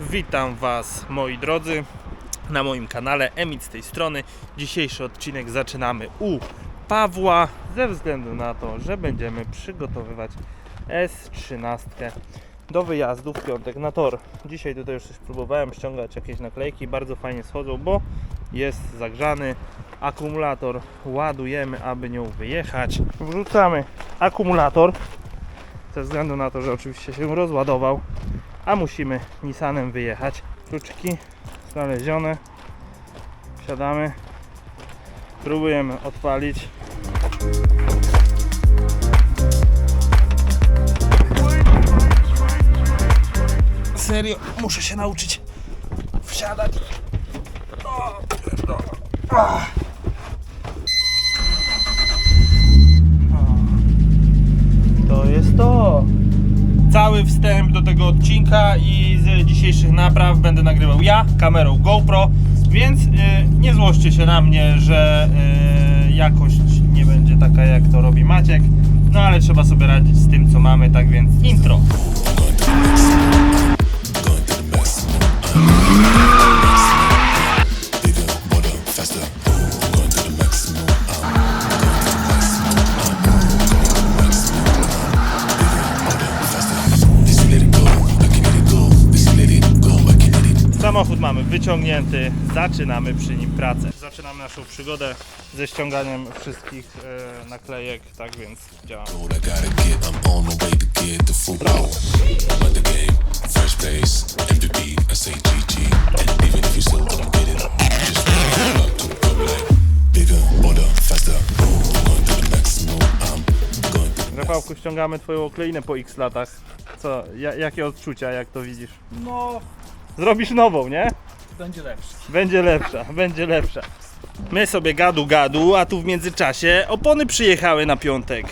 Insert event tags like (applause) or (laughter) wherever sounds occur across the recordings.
Witam Was moi drodzy na moim kanale Emit z tej strony. Dzisiejszy odcinek zaczynamy u Pawła ze względu na to, że będziemy przygotowywać S13 do wyjazdu w piątek na tor. Dzisiaj tutaj już coś próbowałem ściągać jakieś naklejki, bardzo fajnie schodzą, bo jest zagrzany akumulator. Ładujemy, aby nią wyjechać. Wrzucamy akumulator ze względu na to, że oczywiście się rozładował, a musimy Nissanem wyjechać. Kluczyki znalezione. Wsiadamy. Próbujemy odpalić. Serio, muszę się nauczyć wsiadać. O, pierdolę. Do tego odcinka i z dzisiejszych napraw będę nagrywał ja kamerą GoPro, więc y, nie złoście się na mnie, że y, jakość nie będzie taka jak to robi Maciek. No ale trzeba sobie radzić z tym co mamy, tak więc intro. Samochód mamy wyciągnięty, zaczynamy przy nim pracę. Zaczynamy naszą przygodę ze ściąganiem wszystkich e, naklejek, tak więc działamy. Rafałku, ściągamy twoją okleinę po x latach. Co, ja, jakie odczucia, jak to widzisz? No, Zrobisz nową, nie? będzie lepszy. Będzie lepsza, będzie lepsza. My sobie gadu gadu, a tu w międzyczasie opony przyjechały na piątek.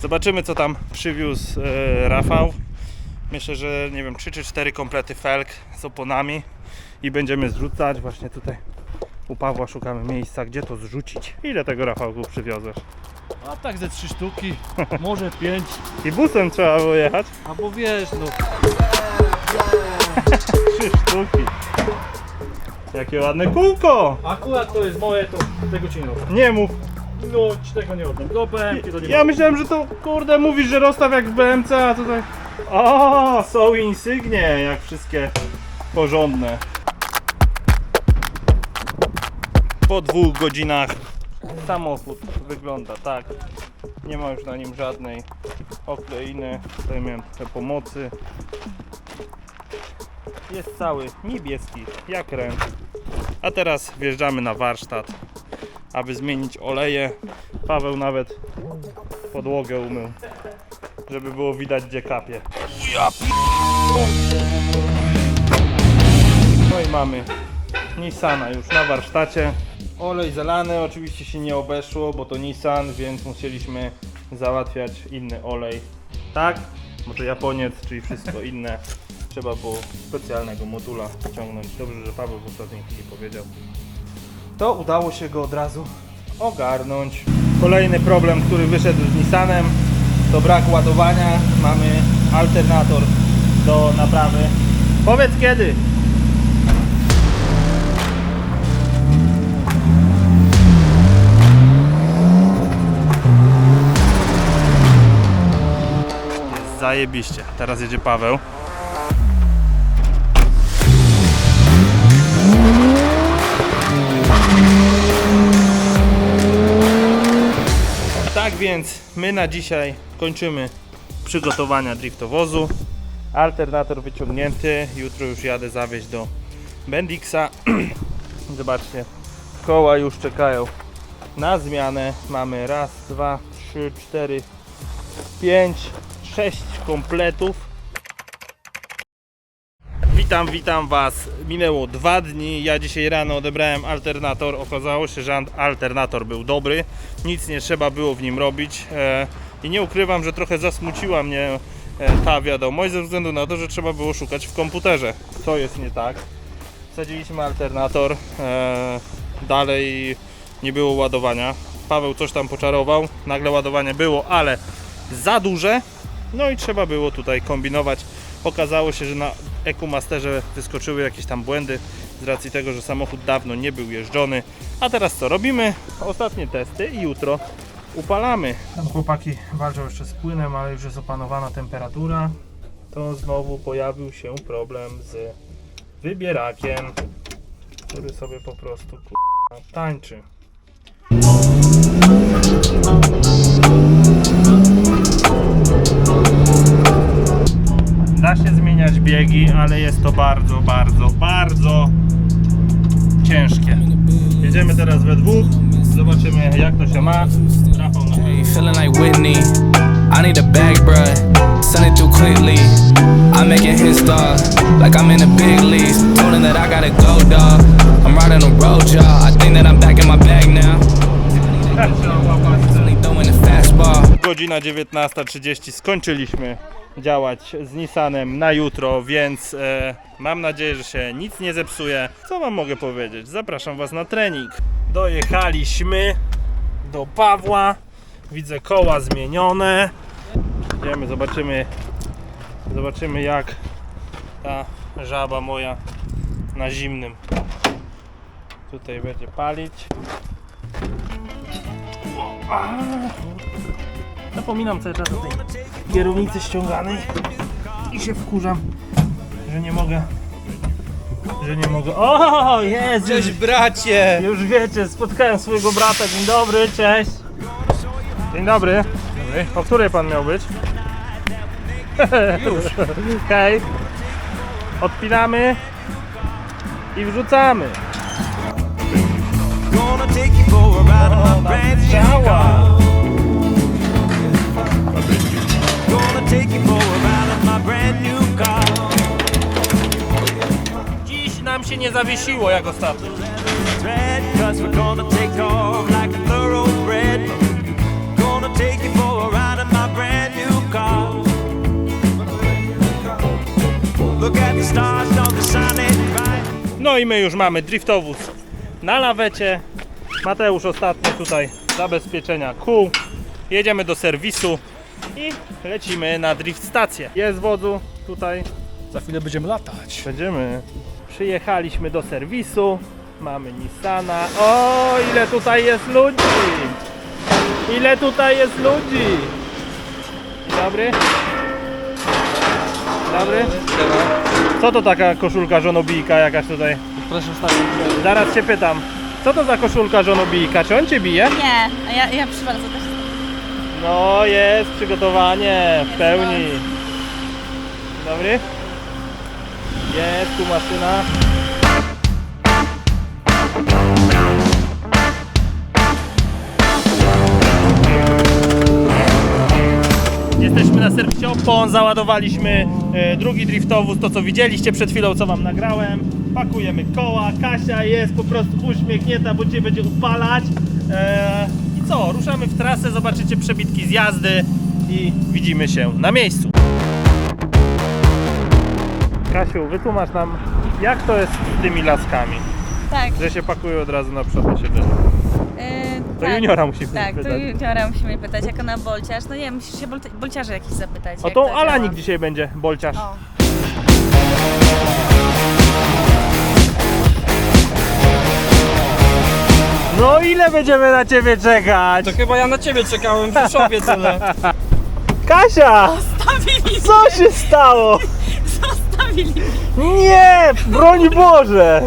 Zobaczymy co tam przywiózł e, Rafał. Myślę, że nie wiem, 3 czy 4 komplety felg z oponami i będziemy zrzucać. Właśnie tutaj u Pawła szukamy miejsca, gdzie to zrzucić. Ile tego Rafałku przywiozłeś? A tak ze trzy sztuki, (laughs) może pięć, I busem trzeba było jechać? albo wiesz, no (laughs) Trzy sztuki. Jakie ładne kółko! akurat to jest moje, to tego ci nie oddam. Nie mów. No, ci tego nie oddam. Do BM-ki to nie Ja ma. myślałem, że to kurde mówisz, że rozstaw jak w BMC, a tutaj. O, są insygnie, jak wszystkie porządne. Po dwóch godzinach samochód wygląda tak. Nie ma już na nim żadnej okleiny. Tutaj miałem trochę pomocy. Jest cały niebieski, jak ręcz. A teraz wjeżdżamy na warsztat, aby zmienić oleje. Paweł nawet podłogę umył, żeby było widać gdzie kapie. No i mamy Nissana już na warsztacie. Olej zalany oczywiście się nie obeszło, bo to Nissan, więc musieliśmy załatwiać inny olej. Tak? Bo to Japoniec, czyli wszystko inne. Trzeba było specjalnego modula ciągnąć. Dobrze, że Paweł w ostatniej chwili powiedział. To udało się go od razu ogarnąć. Kolejny problem, który wyszedł z Nissanem, to brak ładowania. Mamy alternator do naprawy. Powiedz kiedy? Zajebiście. Teraz jedzie Paweł. Tak więc my na dzisiaj kończymy przygotowania driftowozu. Alternator wyciągnięty. Jutro już jadę zawieźć do Bendixa. (clears throat) Zobaczcie, koła już czekają na zmianę. Mamy raz, dwa, trzy, cztery, pięć, sześć kompletów. Witam, witam Was. Minęło dwa dni. Ja dzisiaj rano odebrałem alternator. Okazało się, że alternator był dobry. Nic nie trzeba było w nim robić. E, I nie ukrywam, że trochę zasmuciła mnie e, ta wiadomość ze względu na to, że trzeba było szukać w komputerze. Co jest nie tak? Wsadziliśmy alternator. E, dalej nie było ładowania. Paweł coś tam poczarował. Nagle ładowanie było, ale za duże. No i trzeba było tutaj kombinować. Okazało się, że na EcoMasterze wyskoczyły jakieś tam błędy z racji tego, że samochód dawno nie był jeżdżony. A teraz co? Robimy ostatnie testy i jutro upalamy. Tam chłopaki walczą jeszcze z płynem, ale już jest opanowana temperatura. To znowu pojawił się problem z wybierakiem, który sobie po prostu tańczy. Da się zmieniać biegi, ale jest to bardzo, bardzo, bardzo ciężkie. Jedziemy teraz we dwóch, zobaczymy jak to się ma. Rafał na Hey, feeling like Whitney. I need a bag, bruh. Send it through quickly. I'm making. Like I'm in the big leagues. Told him that I gotta go, dog. I'm riding a road, y'all. I think that I'm back in my bag now. Godzina 19.30 skończyliśmy działać z Nissanem na jutro, więc e, mam nadzieję, że się nic nie zepsuje. Co wam mogę powiedzieć? Zapraszam was na trening. Dojechaliśmy do Pawła. Widzę koła zmienione. Idziemy, zobaczymy zobaczymy jak ta żaba moja na zimnym tutaj będzie palić. Zapominam cały czas o tej kierownicy ściąganej i się wkurzam, że nie mogę, że nie mogę. O, jest! Cześć bracie! Już wiecie, spotkałem swojego brata. Dzień dobry, cześć! Dzień dobry. dobry. O której pan miał być? Już. (laughs) Hej. Odpinamy i wrzucamy. Gonna take you for a ride in my brand Dziś nam się nie zawiesiło jak ostatnio. Red, cause we're gonna take off like a thoroughbred. Gonna take you for a ride in my brand new car. Look at the stars, don't they shine it bright? No i my już mamy driftowóz na lawecie. Mateusz ostatnio tutaj zabezpieczenia kół. Jedziemy do serwisu i lecimy na drift stację. Jest wodzu tutaj. Za chwilę będziemy latać. Będziemy. Przyjechaliśmy do serwisu. Mamy Nissana. O, ile tutaj jest ludzi! Ile tutaj jest ludzi! Dzień dobry. Dzień dobry. Co to taka koszulka żonobijka jakaś tutaj? Proszę wstawić. Zaraz cię pytam. Co to za koszulka żonobijka? Czy on cię bije? Nie, a ja, ja bardzo też. No jest przygotowanie w pełni. Dobry. Jest tu maszyna. Jesteśmy na serwisie Opon, załadowaliśmy e, drugi driftowóz, to co widzieliście przed chwilą, co wam nagrałem. Pakujemy koła, Kasia jest po prostu uśmiechnięta, bo dzisiaj będzie upalać. E, I co, ruszamy w trasę, zobaczycie przebitki z jazdy i widzimy się na miejscu. Kasiu, wytłumacz nam, jak to jest z tymi laskami, Tak. że się pakują od razu na przód na siedzenie. Yy, To tak. juniora musimy Tak, to pytać. juniora musimy pytać, jako na bolciarz. No nie, musisz się bolt- bolciarza jakiś zapytać. O jak tą Alanik dzisiaj będzie, bolciarz. O. ile będziemy na ciebie czekać? To chyba ja na ciebie czekałem w Rzeszowie tyle. (laughs) Kasia! Zostawili Co się stało? Zostawili Nie! Broń Boże!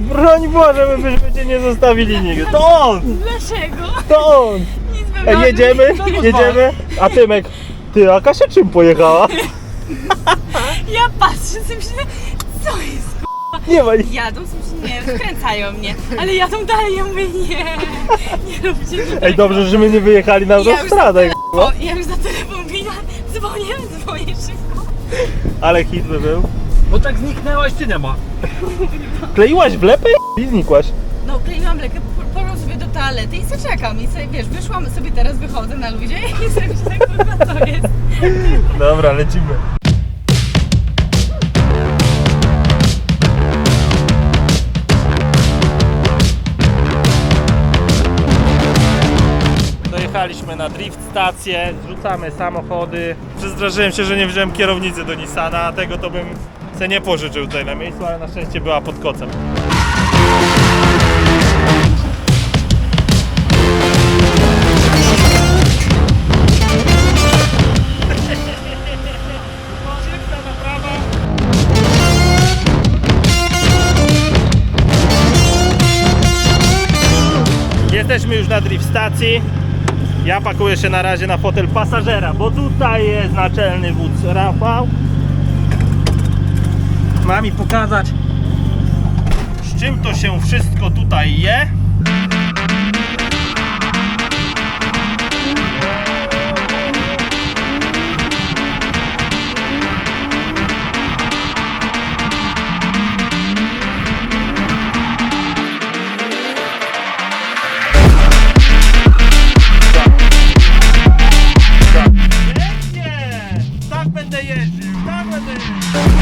Broń Boże, my byśmy cię nie zostawili nigdy. To on! Dlaczego? To on! Nic bym Ej, robił. jedziemy? Jedziemy? A Tymek? Ty, a Kasia czym pojechała? Ja patrzę, sobie myślę, co jest Nie ma Jadą, sobie nie, wkręcają mnie, ale jadą dalej, ja mówię, nie, nie róbcie mi Ej, dobrze, że my nie wyjechali na już autostradę. O, ja już za telefon bina, dzwonię, dzwonię szybko. Ale hit by był. Bo tak zniknęłaś, czy nie ma? Kleiłaś wlepę i znikłaś. No, kleiłam lekę, porą sobie do toalety i se czekam. I sobie, wiesz, wyszłam sobie teraz, wychodzę na ludzie i sobie myślę, kurwa, co jest. Dobra, lecimy. Dojechaliśmy na drift stację, zrzucamy samochody. Przestraszyłem się, że nie wziąłem kierownicy do Nissana, tego to bym se nie pożyczył tutaj na miejscu, ale na szczęście była pod kocem. Jesteśmy już na drift stacji. Ja pakuję się na razie na fotel pasażera, bo tutaj jest naczelny wódz Rafał. Ma mi pokazać, z czym to się wszystko tutaj je. Tak będę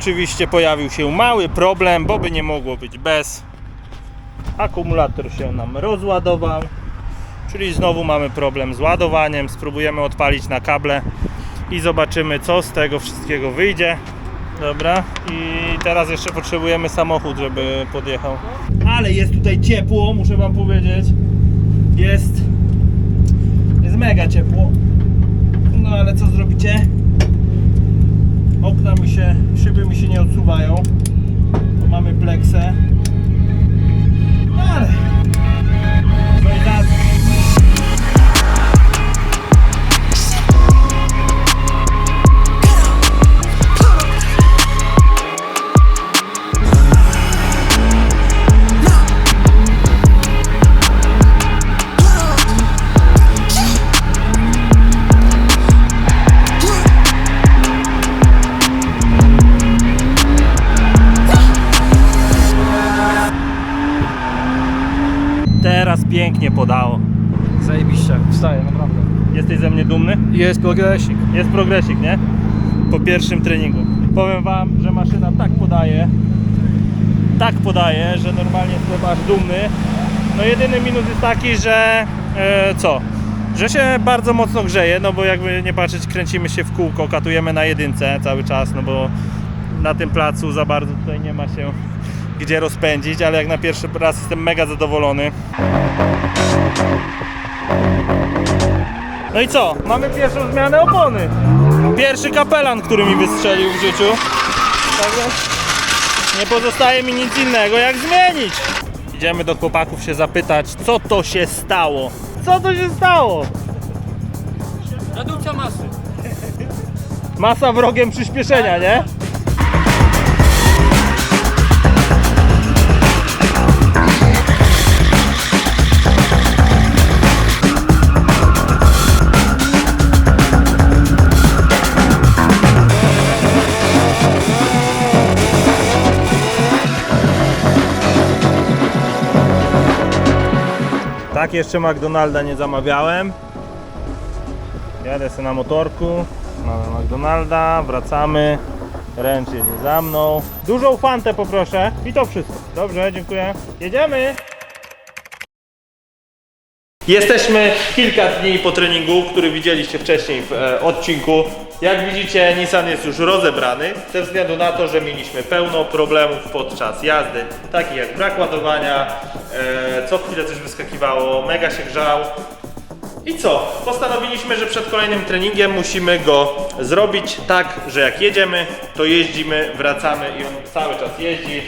oczywiście pojawił się mały problem, bo by nie mogło być bez. Akumulator się nam rozładował. Czyli znowu mamy problem z ładowaniem. Spróbujemy odpalić na kable i zobaczymy co z tego wszystkiego wyjdzie. Dobra, i teraz jeszcze potrzebujemy samochód, żeby podjechał. Ale jest tutaj ciepło, muszę wam powiedzieć. Jest jest mega ciepło. No ale co zrobicie? Okna mi się, szyby mi się nie odsuwają. Bo mamy pleksę. Zajebiście, wstaje, naprawdę. Jesteś ze mnie dumny? Jest progresik. Jest progresik, nie? Po pierwszym treningu. Powiem wam, że maszyna tak podaje, tak podaje, że normalnie jestem aż dumny. No jedyny minus jest taki, że e, co? Że się bardzo mocno grzeje, no bo jakby nie patrzeć, kręcimy się w kółko, katujemy na jedynce cały czas, no bo na tym placu za bardzo tutaj nie ma się gdzie rozpędzić, ale jak na pierwszy raz jestem mega zadowolony. No i co? Mamy pierwszą zmianę opony. Pierwszy kapelan, który mi wystrzelił w życiu. Także nie pozostaje mi nic innego jak zmienić. Idziemy do chłopaków się zapytać, co to się stało. Co to się stało? Redukcja masy. Masa wrogiem przyspieszenia, nie? Tak, jeszcze McDonalda nie zamawiałem. Jadę sobie na motorku, mamy McDonalda, wracamy. Ręcz jedzie za mną. Dużą fantę poproszę i to wszystko. Dobrze, dziękuję. Jedziemy! Jesteśmy kilka dni po treningu, który widzieliście wcześniej w e, odcinku. Jak widzicie, Nissan jest już rozebrany, ze względu na to, że mieliśmy pełno problemów podczas jazdy, takich jak brak ładowania, e, co chwilę coś wyskakiwało, mega się grzał. I co? Postanowiliśmy, że przed kolejnym treningiem musimy go zrobić tak, że jak jedziemy, to jeździmy, wracamy i on cały czas jeździ.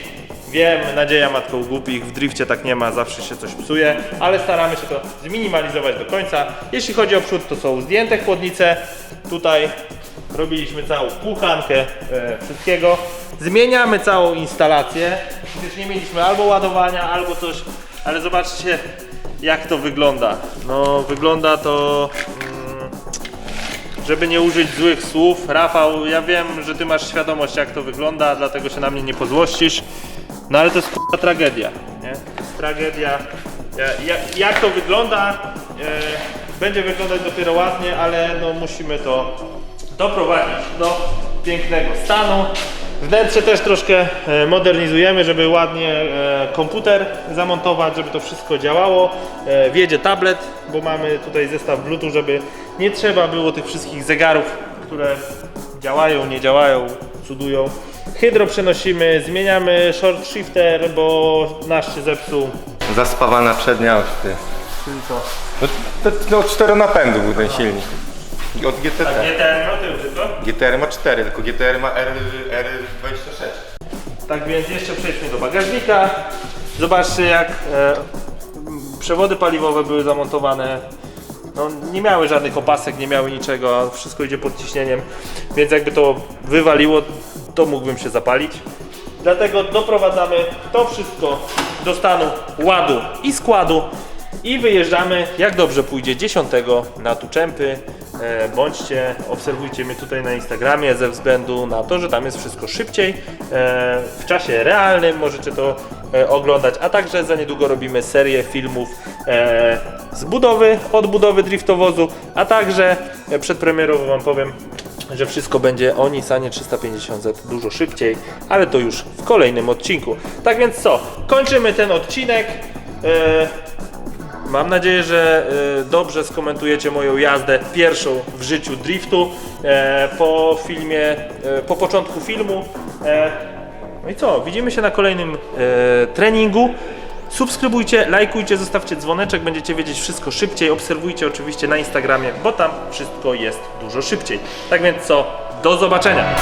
Wiem, nadzieja matką głupich, w drifcie tak nie ma, zawsze się coś psuje, ale staramy się to zminimalizować do końca. Jeśli chodzi o przód, to są zdjęte chłodnice. Tutaj robiliśmy całą kuchankę e, wszystkiego. Zmieniamy całą instalację, gdyż nie mieliśmy albo ładowania, albo coś, ale zobaczcie jak to wygląda. No wygląda to... Mm, żeby nie użyć złych słów, Rafał, ja wiem, że ty masz świadomość jak to wygląda, dlatego się na mnie nie pozłościsz. No ale to jest k***a tragedia, nie? To jest tragedia. Ja- jak to wygląda, e, będzie wyglądać dopiero ładnie, ale no musimy to doprowadzić do pięknego stanu. Wnętrze też troszkę e, modernizujemy, żeby ładnie e, komputer zamontować, żeby to wszystko działało. E, Wjedzie tablet, bo mamy tutaj zestaw Bluetooth, żeby nie trzeba było tych wszystkich zegarów, które działają, nie działają, cudują. Hydro przenosimy, zmieniamy short shifter, bo nasz się zepsuł. Zaspawana przednia. Czyli co? No, to, no od cztery napędu był ten silnik. Od GTR. Ten, no tył tylko. GTR ma 4, tylko GTR ma R, R26. Tak więc jeszcze przejdźmy do bagażnika. Zobaczcie jak e, przewody paliwowe były zamontowane. No, nie miały żadnych opasek, nie miały niczego, a wszystko idzie pod ciśnieniem, więc jakby to wywaliło, to mógłbym się zapalić. Dlatego doprowadzamy to wszystko do stanu ładu i składu i wyjeżdżamy, jak dobrze pójdzie, 10 na Tuczępy. E, bądźcie, obserwujcie mnie tutaj na Instagramie ze względu na to, że tam jest wszystko szybciej. E, w czasie realnym możecie to e, oglądać, a także za niedługo robimy serię filmów z budowy, odbudowy driftowozu, a także przedpremierowo Wam powiem, że wszystko będzie o Nissanie 350Z dużo szybciej, ale to już w kolejnym odcinku. Tak więc co, kończymy ten odcinek. Mam nadzieję, że e, dobrze skomentujecie moją jazdę pierwszą w życiu driftu e, po filmie, e, po początku filmu. E, No i co? Widzimy się na kolejnym treningu. Subskrybujcie, lajkujcie, zostawcie dzwoneczek, będziecie wiedzieć wszystko szybciej. Obserwujcie oczywiście na Instagramie, bo tam wszystko jest dużo szybciej. Tak więc co? Do zobaczenia!